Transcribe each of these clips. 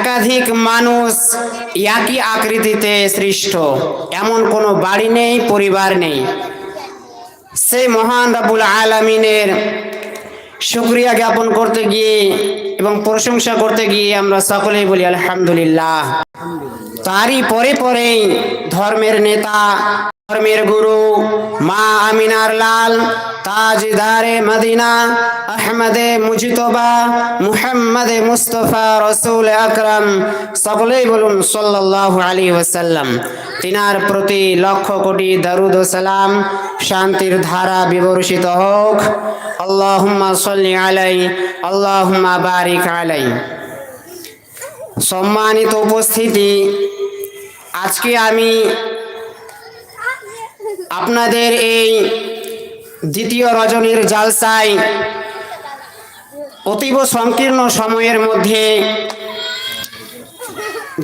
একাধিক মানুষ একই আকৃতিতে সৃষ্ট। এমন কোনো বাড়ি নেই, পরিবার নেই। সেই মহান রাবুল আলমিনের শুক্রিয়া জ্ঞাপন করতে গিয়ে এবং প্রশংসা করতে গিয়ে আমরা সকলেই বলি, আলহামদুলিল্লাহ। তারই পরে পরেই ধর্মের নেতা, ধর্মের গুরু, মা আমিনার লাল, তাজদারে মদিনা, আহমদে মুজিতবা, মুহাম্মদে মুস্তফা, রসুল আকরাম, সকলেই বলুন সাল্লাল্লাহু আলী ওয়াসাল্লাম। তিনার প্রতি লক্ষ কোটি দারুদ সালাম, শান্তির ধারা বিবর্ষিত হোক। আল্লাহুম্মা সাল্লি আলাই, আল্লাহুম্মা বারিক আলাই। সম্মানিত উপস্থিতি আজকে আমি আপনাদের এই দ্বিতীয় রজনীর জালসায় অতীব সংকীর্ণ সময়ের মধ্যে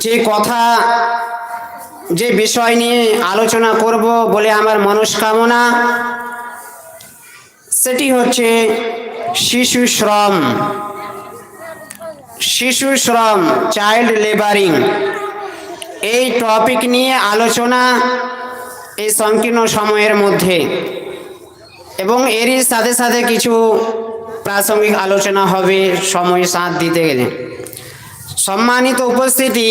যে কথা, যে বিষয় নিয়ে আলোচনা করব বলে আমার মনস্কামনা, সেটি হচ্ছে শিশু শ্রম। শিশু শ্রম চাইল্ড লেবারিং এই টপিক নিয়ে আলোচনা এই সংকীর্ণ সময়ের মধ্যে। এবং এরই সাথে সাথে কিছু প্রাসঙ্গিক আলোচনা হবে, সময় সাথ দিতে গেলে। সম্মানিত উপস্থিতি,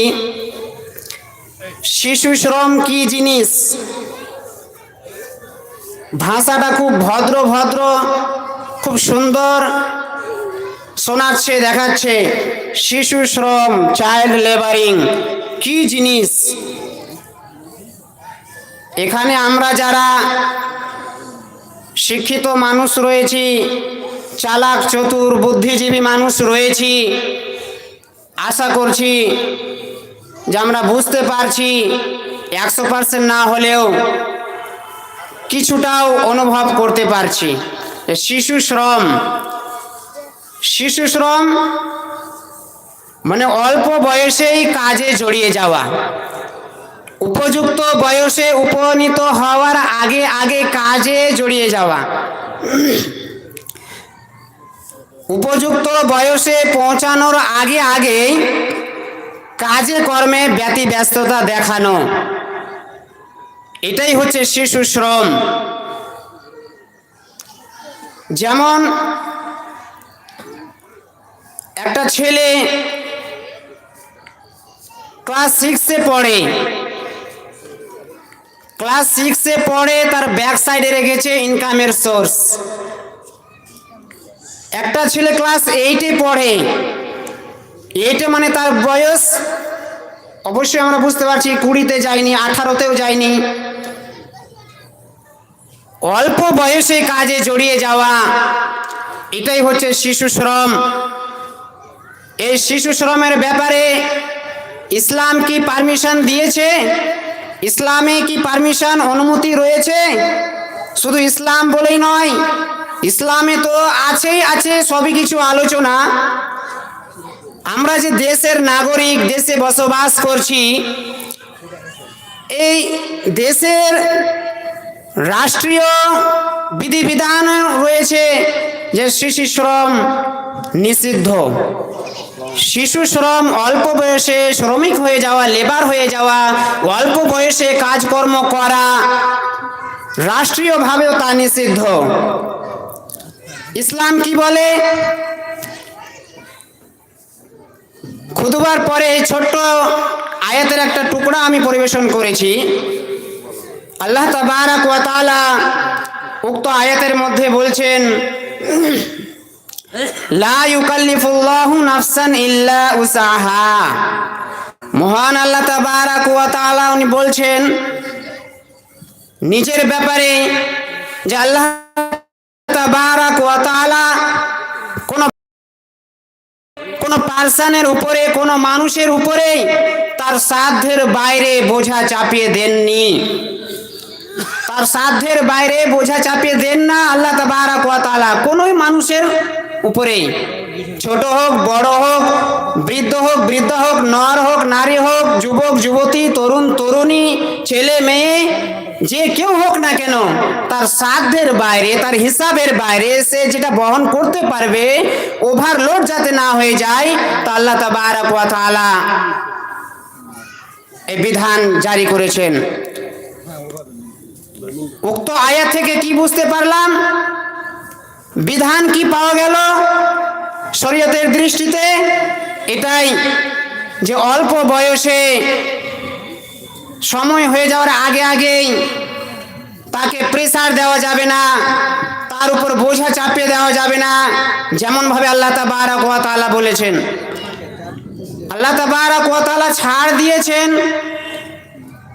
শিশু শ্রম কি জিনিস? ভাষাটা খুব ভদ্র ভদ্র, খুব সুন্দর। শোনাচ্ছে, দেখাচ্ছে, শিশু শ্রম চাইল্ড লেবারিং কি জিনিস? এখানে আমরা যারা শিক্ষিত মানুষ রয়েছি, চালাক, চতুর, বুদ্ধিজীবী মানুষ রয়েছি, আশা করছি যে আমরা বুঝতে পারছি একশো পার্সেন্ট না হলেও কিছুটাও অনুভব করতে পারছি। শিশু শ্রম শিশু শ্রম মানে অল্প বয়সেই কাজে জড়িয়ে যাওয়া। উপযুক্ত বয়সে উপনীত হওয়ার আগে আগে কাজে জড়িয়ে যাওয়া। উপযুক্ত বয়সে পৌঁছানোর আগে আগে কাজে কর্মে ব্যতি ব্যস্ততা দেখানো। এটাই হচ্ছে শিশু শ্রম। যেমন একটা ছেলে ক্লাস সিক্সে পড়ে। ক্লাস সিক্সে পড়ে, তার ব্যাক সাইডে রেখেছে ইনকামের সোর্স। একটা ছেলে ক্লাস এইটে পড়ে। এইটে মানে তার বয়স, অবশ্যই আমরা বুঝতে পারছি কুড়িতে যায়নি, আঠারোতেও যায়নি। অল্প বয়সে কাজে জড়িয়ে যাওয়া, এটাই হচ্ছে শিশু শ্রম। এই শিশু শ্রমের ব্যাপারে ইসলাম কি পারমিশন দিয়েছে? ইসলামে কি পারমিশন অনুমতি রয়েছে? শুধু ইসলাম বলেই নয়, ইসলামে তো আছেই আছে সবই কিছু আলোচনা। আমরা যে দেশের নাগরিক, দেশে বসবাস করছি, এই দেশের রাষ্ট্রীয় বিধিবিধান রয়েছে যে শিশু শ্রম নিষিদ্ধ। শিশু শ্রম, অল্প বয়সে শ্রমিক হয়ে যাওয়া, লেবার হয়ে যাওয়া, অল্প বয়সে কাজকর্ম করা, রাষ্ট্রীয়ভাবেও তা নিষিদ্ধ। ইসলাম কি বলে? খুদবার পরে ছোট্ট আয়াতের একটা টুকরা আমি পরিবেশন করেছি। আল্লাহ তাবারাক উক্ত আয়াতের মধ্যে বলছেন লা ইউকাল্লিফুল্লাহু নাফসান ইল্লা মহান আল্লাহ তাবারাক ওয়া তাআলা উনি বলছেন, নিজের ব্যাপারে যে আল্লাহ তাবারাক ওয়া তাআলা কোন পার্সনের উপরে, কোন মানুষের উপরে তার সাধ্যের বাইরে বোঝা চাপিয়ে দেননি। তার সাধ্যের বাইরে বোঝা চাপিয়ে দেন না আল্লাহ তাবারাক ওয়া কোনোই মানুষের উপরেই। ছোট হোক, বড় হোক, বৃদ্ধ হোক বৃদ্ধ হোক, নর হোক, নারী হোক, যুবক, যুবতী, তরুণ, তরুণী, ছেলে, মেয়ে, যে কেউ হোক না কেন, তার সাধ্যের বাইরে, তার হিসাবের বাইরে সে যেটা বহন করতে পারবে ওভারলোড যাতে না হয়ে যায়, তা আল্লাহ তাবারাক ওয়া তাআলা এই বিধান জারি করেছেন। উক্ত আয়াত থেকে কি বুঝতে পারলাম? বিধান কি পাওয়া গেল? শরীয়তের দৃষ্টিতে এটাই যে অল্প বয়সে সময় হয়ে যাওয়ার আগে আগেই তাকে প্রেসার দেওয়া যাবে না, তার উপর বোঝা চাপিয়ে দেওয়া যাবে না যেমন ভাবে আল্লাহ তাবারাক ওয়া তাআলা বলেছেন। আল্লাহ তাবারাক ওয়া তাআলা ছাড় দিয়েছেন।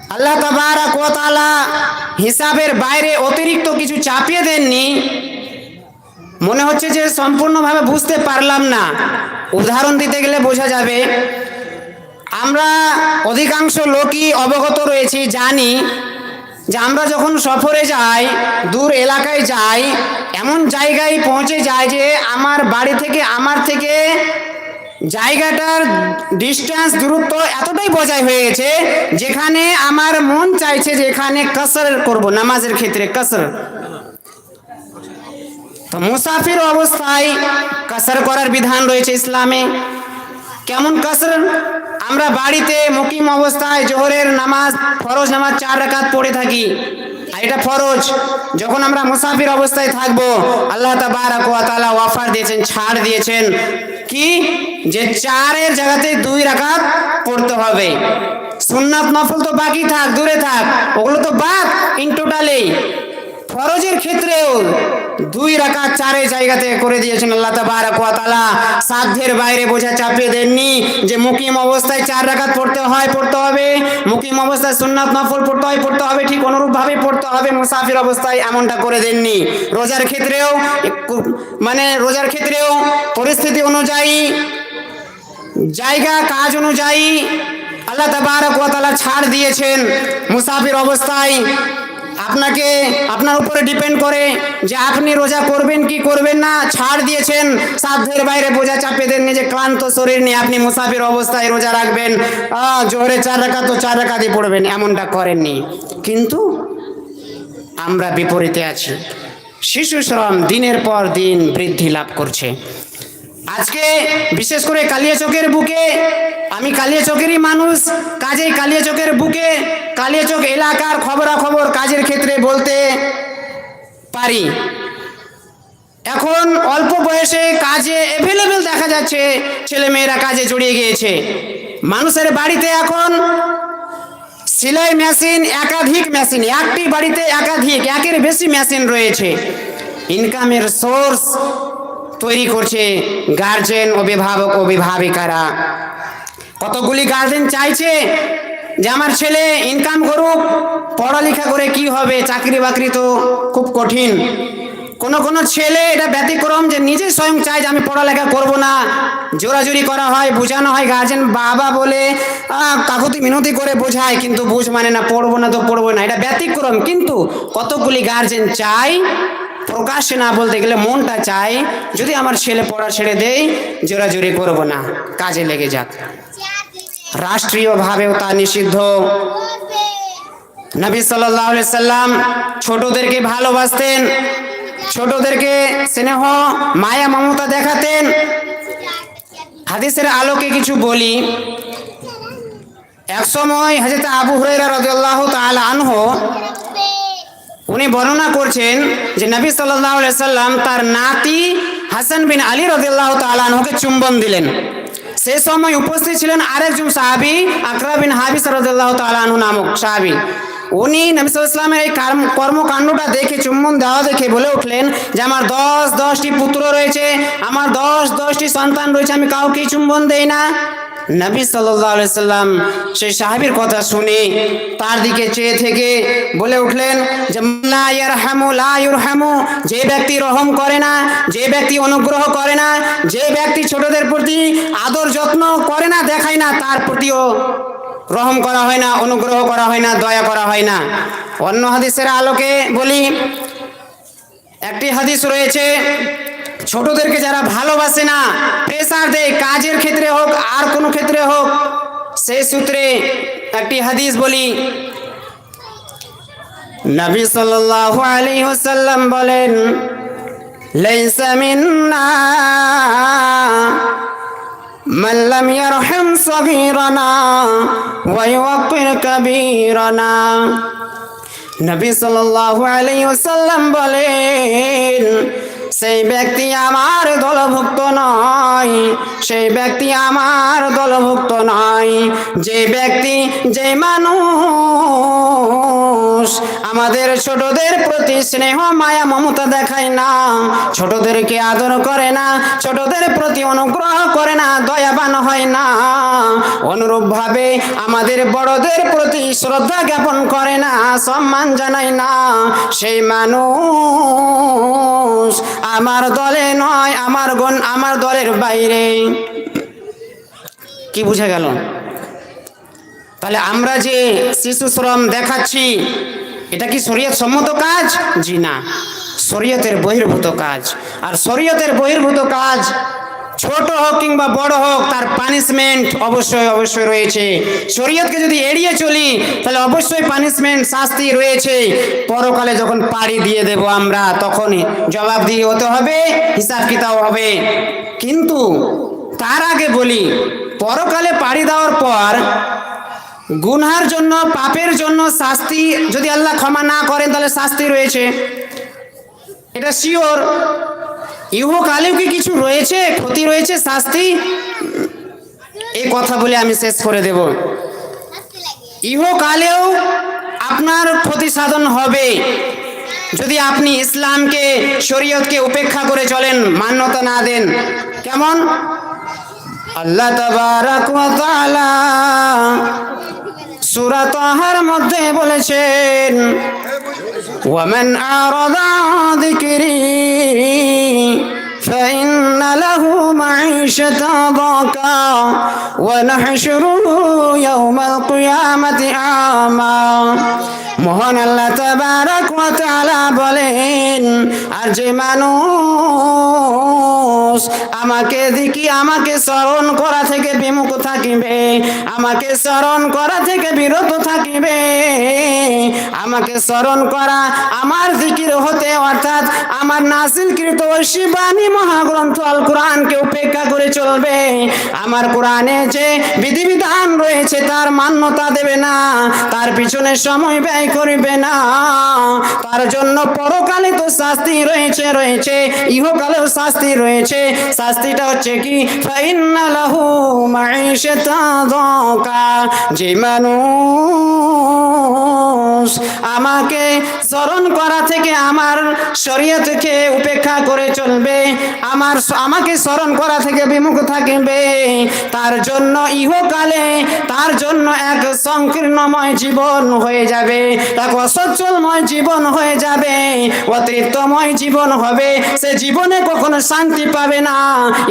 আল্লাহ তাবারাক ওয়া তাআলা হিসাবের বাইরে অতিরিক্ত কিছু চাপিয়ে দেননি। মনে হচ্ছে যে সম্পূর্ণভাবে বুঝতে পারলাম না। উদাহরণ দিতে গেলে বোঝা যাবে, আমরা অধিকাংশ লোকই অবগত রয়েছি, জানি যে আমরা যখন সফরে যাই, দূর এলাকায় যাই, এমন জায়গায় পৌঁছে যায় যে আমার বাড়ি থেকে আমার থেকে জায়গাটার ডিস্টেন্স দূরত্ব এতটাই বজায় হয়ে গেছে যেখানে আমার মন চাইছে যে এখানে কসর করব, নামাজের ক্ষেত্রে কসর। তো মুসাফির অবস্থায় কাসার করার বিধান রয়েছে ইসলামে। কেমন কাসর? আমরা বাড়িতে মুকিম অবস্থায় জোহরের নামাজ, ফরজ নামাজ চার রাকাত পড়ে থাকি। এটা ফরজ। যখন আমরা মুসাফির অবস্থায় থাকব, আল্লাহ তাআলা অফার দিয়েছেন, ছাড় দিয়েছেন। কি? যে চারের জায়গাতে দুই রাকাত পড়তে হবে। সুন্নাত নফল তো বাকি থাক, দূরে থাক। ওগুলো তো বাদ ইন টোটালেই ফরজের ক্ষেত্রেও দুই রাকাত চারে জায়গাতে করে দিয়েছেন আল্লাহ ওয়া সাধ্যের বাইরে বোঝা চাপিয়ে দেননি যে মুকিম অবস্থায় চার রাকাত পড়তে হয়, পড়তে হবে। মুকিম অবস্থায় সুন্নাত নফল পড়তে হয়, পড়তে হবে। ঠিক অনুরূপ ভাবে পড়তে হবে। মুসাফির অবস্থায় এমনটা করে দেননি। রোজার ক্ষেত্রেও মানে রোজার ক্ষেত্রেও পরিস্থিতি অনুযায়ী, জায়গা, কাজ অনুযায়ী আল্লাহ তাবারক ছাড় দিয়েছেন মুসাফির অবস্থায়। আপনাকে আপনার উপরে ডিপেন্ড করে যে আপনি রোজা করবেন কি করবেন না, ছাড় দিয়েছেন, সাধ্যের বাইরে বোঝা চাপিয়ে দেন, নিজে ক্লান্ত শরীর নিয়ে আপনি মুসাফির অবস্থায় রোজা রাখবেন। জোহরে চার রাখা তো চার রাখা দিয়ে পড়বেন, এমনটা করেননি। কিন্তু আমরা বিপরীতে আছি। শিশু শ্রম দিনের পর দিন বৃদ্ধি লাভ করছে। আজকে বিশেষ করে কালিয়াচকের বুকে, আমি কালিয়াচকেরই মানুষ, কাজেই কালিয়াচকের বুকে কালিয়াচক এলাকার খবরাখবর কাজের ক্ষেত্রে বলতে পারি। এখন অল্প বয়সে কাজে অ্যাভেলেবেল দেখা যাচ্ছে ছেলে মেয়েরা কাজে জড়িয়ে গিয়েছে। মানুষের বাড়িতে এখন সেলাই মেশিন, একাধিক মেশিন, একটি বাড়িতে একাধিক, একের বেশি মেশিন রয়েছে। ইনকামের সোর্স তৈরি করছে গার্জেন অভিভাবক, অভিভাবিকারা। কতগুলি গার্জেন চাইছে যে আমার ছেলে ইনকাম করুক, পড়ালেখা করে কি হবে, চাকরি বাকরি তো খুব কঠিন। কোন কোন ছেলে এটা ব্যতিক্রম যে নিজে স্বয়ং চায় যে আমি পড়ালেখা করব না। জোরাজুরি করা হয়, বোঝানো হয় গার্জেন বাবা বলে কাকুতি মিনতি করে বোঝায়, কিন্তু বুঝ মানে না পড়ব না তো পড়ব না। এটা ব্যতিক্রম, কিন্তু কতগুলি গার্জেন চায় প্রকাশ্যে না বলতে গেলে মনটা চায়, যদি আমার ছেলে পড়া ছেড়ে দেয়, জোরাজুরি করব না, কাজে লেগে যাক। রাষ্ট্রীয়ভাবেও তা নিষিদ্ধ। নবী সাল্লাহ সাল্লাম ছোটদেরকে ভালোবাসতেন, ছোটদেরকে স্নেহ, মায়া, মমতা দেখাতেন। হাদিসের আলোকে কিছু বলি। এক সময় হাজরত আবু হুরাইরা রাদিয়াল্লাহু তাআলা আনহু উনি বর্ণনা করছেন যে নবী সাল্লাম তার নাতি হাসান বিন আলী রাদিয়াল্লাহু তাআলা আনহুকে চুম্বন দিলেন। সে সময় উপস্থিত ছিলেন আরেকজন সাহাবি, আকরা বিন হাবিস রাদিয়াল্লাহু তাআলা আনহু নামক সাহাবী। উনি নবী সাল্লামের এই কর্মকাণ্ডটা দেখে, চুম্বন দেওয়া দেখে বলে উঠলেন যে আমার দশ দশটি পুত্র রয়েছে, আমার দশ দশটি সন্তান রয়েছে, আমি কাউকে চুম্বন দেই না। নবী সাল্লাম সেই সাহাবীর কথা শুনে তার দিকে চেয়ে থেকে বলে উঠলেন যে যে ব্যক্তি রহম করে না, যে ব্যক্তি অনুগ্রহ করে না, যে ব্যক্তি ছোটদের প্রতি আদর যত্ন করে না, দেখায় না, তার প্রতিও রহম করা হয় না, অনুগ্রহ করা হয় না, দয়া করা হয় না। অন্য হাদিসের আলোকে বলি, একটি হাদিস রয়েছে ছোটদেরকে যারা ভালোবাসে না প্রেসার দেয়, কাজের ক্ষেত্রে হোক, আর কোনো ক্ষেত্রে হোক, সে সূত্রে একটি হাদিস বলি। নবী সাল্লাল্লাহু আলাইহি ওয়াসাল্লাম বলেন, লাইসা মিন্না মান লাম ইয়ারহাম সাগীরানা ওয়া ইউওয়াক্কির কাবীরানা। নবী সাল্লাল্লাহু আলাইহি ওয়াসাল্লাম বলেন সেই ব্যক্তি আমার দলভুক্ত নয়, সেই ব্যক্তি আমার দলভুক্ত নয়। যে ব্যক্তি, যে মানুষ আমাদের ছোটদের প্রতি স্নেহ, মায়া, মমতা দেখায় না। ছোটদেরকে আদর করে না, ছোটদের প্রতি অনুগ্রহ করে না, দয়াবান হয় না। অনুরূপভাবে আমাদের বড়দের প্রতি শ্রদ্ধা জ্ঞাপন করে না, সম্মান জানায় না। সেই মানুষ আমার দলে নয়, আমার গণ, আমার দলের বাইরে। কি বুঝে গেল? তাহলে আমরা যে শিশু শ্রম দেখাচ্ছি, এটা কি শরীয়ত সম্মত কাজ? জি না। শরীয়তের বহির্ভূত কাজ। আর শরীয়তের বহির্ভূত কাজ ছোট হোক কিংবা বড় হোক, তার পানিশমেন্ট অবশ্যই অবশ্যই রয়েছে। শরীয়তকে যদি এড়িয়ে চলি, তাহলে অবশ্যই পানিশমেন্ট শাস্তি রয়েছে। পরকালে যখন পাড়ি দিয়ে দেব আমরা, তখনই জবাব দিয়ে হতে হবে, হিসাব কিতাব হবে। কিন্তু তার আগে বলি, পরকালে পাড়ি দেওয়ার পর গুনহার জন্য, পাপের জন্য শাস্তি, যদি আল্লাহ ক্ষমা না করেন, তাহলে শাস্তি রয়েছে। এটা শিওর ইহকালেও কি কিছু রয়েছে? ক্ষতি রয়েছে? শাস্তি? এই কথা বলে আমি শেষ করে দেব। ইহকালেও আপনার ক্ষতি সাধন হবে। যদি আপনি ইসলামকে, শরীয়তকে উপেক্ষা করে চলেন, মান্যতা না দেন, কেমন? আল্লাহ তাবারাক ওয়া তাআলা সূরা তাহার মধ্যে বলেছেন ومن أعرض عن ذكري فإن له معيشة ضاكا ونحشره يوم القيامة أعمى. মহান আল্লাহ তাআলা বলেন, আর যে মানুষ আমাকে দেখি, আমাকে স্মরণ করা থেকে বিমুখ থাকিবে, আমাকে স্মরণ করা থেকে বিরত থাকিবে, আমাকে স্মরণ করা আমার জিকির হতে, অর্থাৎ আমার নাসিলকৃত ঐশী মহাগ্রন্থ আল কোরআনকে উপেক্ষা করে চলবে। আমার কোরআনে যে বিধিবিধান রয়েছে, তার মান্যতা দেবে না, তার পিছনে সময় ব্যয় করবে না। তার জন্য পরকালে তো শাস্তি রয়েছে রয়েছে। ইহকালেও শাস্তি রয়েছে। শাস্তিটা হচ্ছে কি? ফাইনালাহু মাইশাতা দাকা। যে মানুষ আমাকে স্মরণ করা থেকে আমার শরীয়তকে উপেক্ষা করে চলবে, আমার আমাকে স্মরণ করা থেকে বিমুখ থাকবে। তার জন্য ইহকালে, তার জন্য এক সংকীর্ণময় জীবন হয়ে যাবে, এক অসচ্ছলময় জীবন হয়ে যাবে, অতৃপ্তময় জীবন হবে। সে জীবনে কখনো শান্তি পাবে না,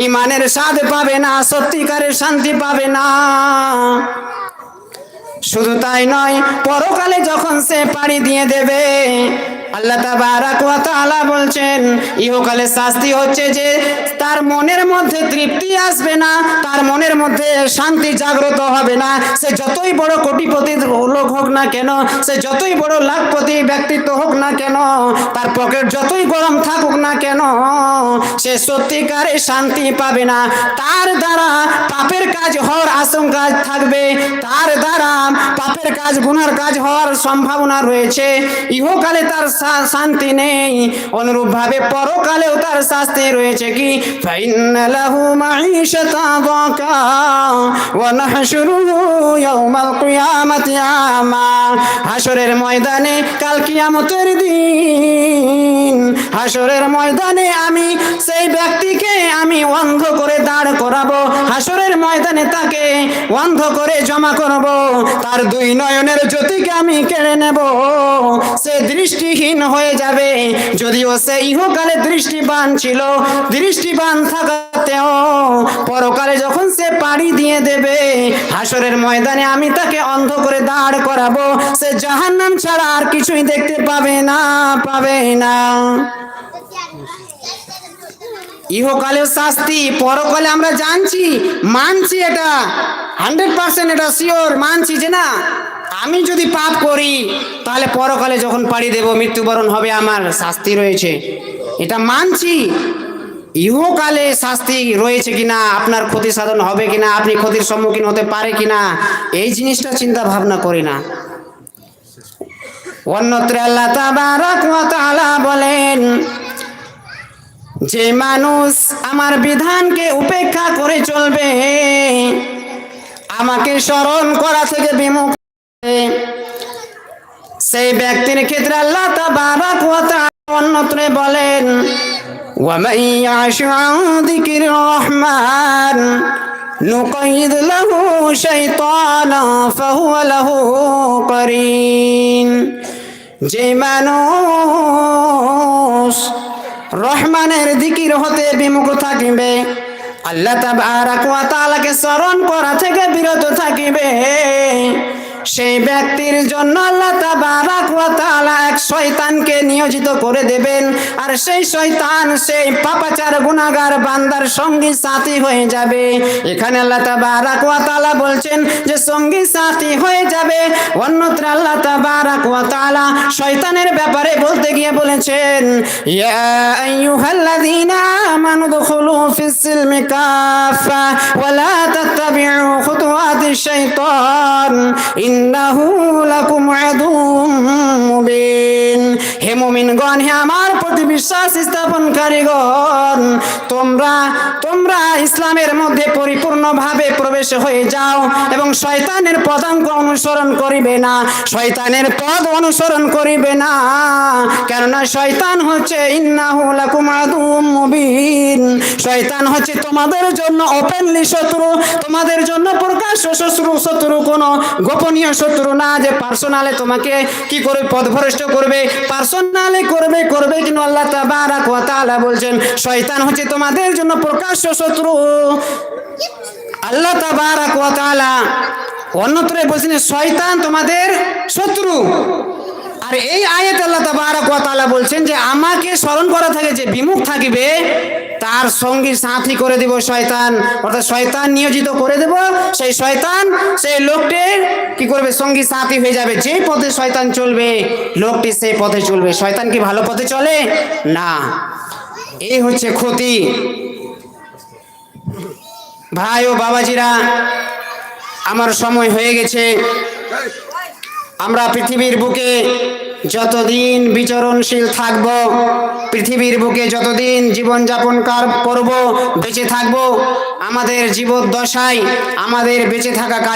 ইমানের স্বাদ পাবে না, সত্যিকারের শান্তি পাবে না। শুধু তাই নয় পরকালে যখন সে পাড়ি দিয়ে দেবে আল্লাহ তাআলা বলছেন, ইহকালে শাস্তি হচ্ছে যে তার মনের মধ্যে তৃপ্তি আসবে না, তার মনের মধ্যে শান্তি জাগ্রত হবে না। সে যতই বড় কোটিপতি লোক হোক না কেন, সে যতই বড় লাখপতি ব্যক্তিত্ব হোক না কেন, তার পকেট যতই গরম থাকুক না কেন, সে সত্যিকারে শান্তি পাবে না। তার দ্বারা পাপের কাজ হওয়ার আশঙ্কা থাকবে, তার দ্বারা পাপের কাজ, গুনার কাজ হওয়ার সম্ভাবনা রয়েছে। ইহকালে তার শান্তি নেই। অনুরূপ ভাবে পরকালেও তার শাস্তি রয়েছে কি? হাসরের ময়দানে কাল কিয়ামতের দিন। হাসরের ময়দানে আমি, সেই ব্যক্তিকে আমি অন্ধ করে দাঁড় করাবো। হাসরের ময়দানে তাকে অন্ধ করে জমা করব। তার দুই নয়নের জ্যোতিকে আমি কেড়ে নেব। সে দৃষ্টিহীন হয়ে যাবে। যদিও সে ইহকালে দৃষ্টিবান ছিল, দৃষ্টিবান থাকাতেও পরকালে যখন সে পাড়ি দিয়ে দেবে, হাসরের ময়দানে আমি তাকে অন্ধ করে দাঁড় করাবো। সে জাহান্নাম ছাড়া আর কিছুই দেখতে পাবে না পাবে না। ইহকালেও শাস্তি, পরকালে আমরা জানছি, মানছি এটা। হান্ড্রেড পার্সেন্ট এটা শিওর, মানছি যে না, আমি যদি পাপ করি, তাহলে পরকালে যখন পাড়ি দেব, মৃত্যুবরণ হবে আমার, শাস্তি রয়েছে। এটা মানছি। ইহকালে শাস্তি রয়েছে কিনা, আপনার ক্ষতি সাধন হবে কিনা, আপনি ক্ষতির সম্মুখীন হতে পারে কিনা, এই জিনিসটা চিন্তা ভাবনা করি না। অন্যত্র আল্লাহ বলেন যে মানুষ আমার বিধানকে উপেক্ষা করে চলবে আমাকে স্মরণ করা থেকে বিমুখ হবে, সেই ব্যক্তির ক্ষেত্রে আল্লাহ তাবারাক ওয়া তাআলা অন্যত্রে বলেন ومن يعش عن ذكر الرحمن نقيد له شيطانا فهو له قرين যে মানুষ রহমানের দিকির হতে বিমুখ থাকিবে। আল্লাহ তাবারাক ওয়া তাআলাকে স্মরণ করা থেকে বিরত থাকিবে। সেই ব্যক্তির জন্য আল্লাহ তাবারাক ওয়া তাআলা এক শয়তানকে নিয়োজিত করে দেবেন। আর সেই শয়তান সেই পাপাচার গুনাহগার বান্দার সঙ্গী সাথী হয়ে যাবে। এখানে আল্লাহ তাবারাক ওয়া তাআলা বলছেন যে, সঙ্গী সাথী হয়ে যাবে। অন্যত্র আল্লাহ তাবারাক ওয়া তাআলা শয়তানের ব্যাপারে বলতে গিয়ে বলেছেন, ইয়া আইয়ুহাল্লাযীনা আমানু দুখুলু ফিস সিলমি কাফা ওয়া লা খুতুওয়াতিশ শাইতান। ইন্নাহু লাকুম আদুউম মুবিন। হে মুমিনগণ, হে আমার প্রতি বিশ্বাস স্থাপনকারীগণ, তোমরা তোমরা ইসলামের মধ্যে পরিপূর্ণভাবে প্রবেশ হয়ে যাও এবং শয়তানের পদাঙ্ক অনুসরণ করিবে না। শয়তানের পদ অনুসরণ করিবে না। কেননা শয়তান হচ্ছে ইন্নাহু লাকুম মুবিন শয়তান হচ্ছে তোমাদের জন্য ওপেনলি শত্রু, তোমাদের জন্য প্রকাশ্য শত্রু শত্রু কোনো গোপনীয় শত্রু না যে পার্সোনালে তোমাকে কি করে পদভ্রষ্ট করবে পার্সোনালে করবে করবে কিন্তু আল্লাহ তাবারাক ওয়া তাআলা বলছেন, শয়তান হচ্ছে তোমাদের জন্য প্রকাশ্য শত্রু। আল্লাহ তাবারাক ওয়া তাআলা অন্যত্র বলছেন, শয়তান তোমাদের শত্রু। আর এই আয়াত আল্লাহ তাবারাক ওয়া তাআলা বলছেন যে, আমাকে স্মরণ করা থাকে যে, বিমুখ থাকিবে তার সঙ্গী সাথী করে দেব শয়তান। অর্থাৎ শয়তান নিয়োজিত করে দেব, সেই শয়তান, সেই লোকটির কি করবে? সঙ্গী সাথী হয়ে যাবে। যে পথে শয়তান চলবে, লোকটি সেই পথে চলবে। শয়তান কি ভালো পথে চলে? না। এই হচ্ছে ক্ষতি। ভাই ও বাবাজিরা, আমার সময় হয়ে গেছে। আমরা পৃথিবীর বুকে যতদিন বিচরণশীল থাকব, পৃথিবীর বুকে যতদিন জীবনযাপন কার করব, বেঁচে থাকব, আমাদের জীবদ্দশায় আমাদের বেঁচে থাকা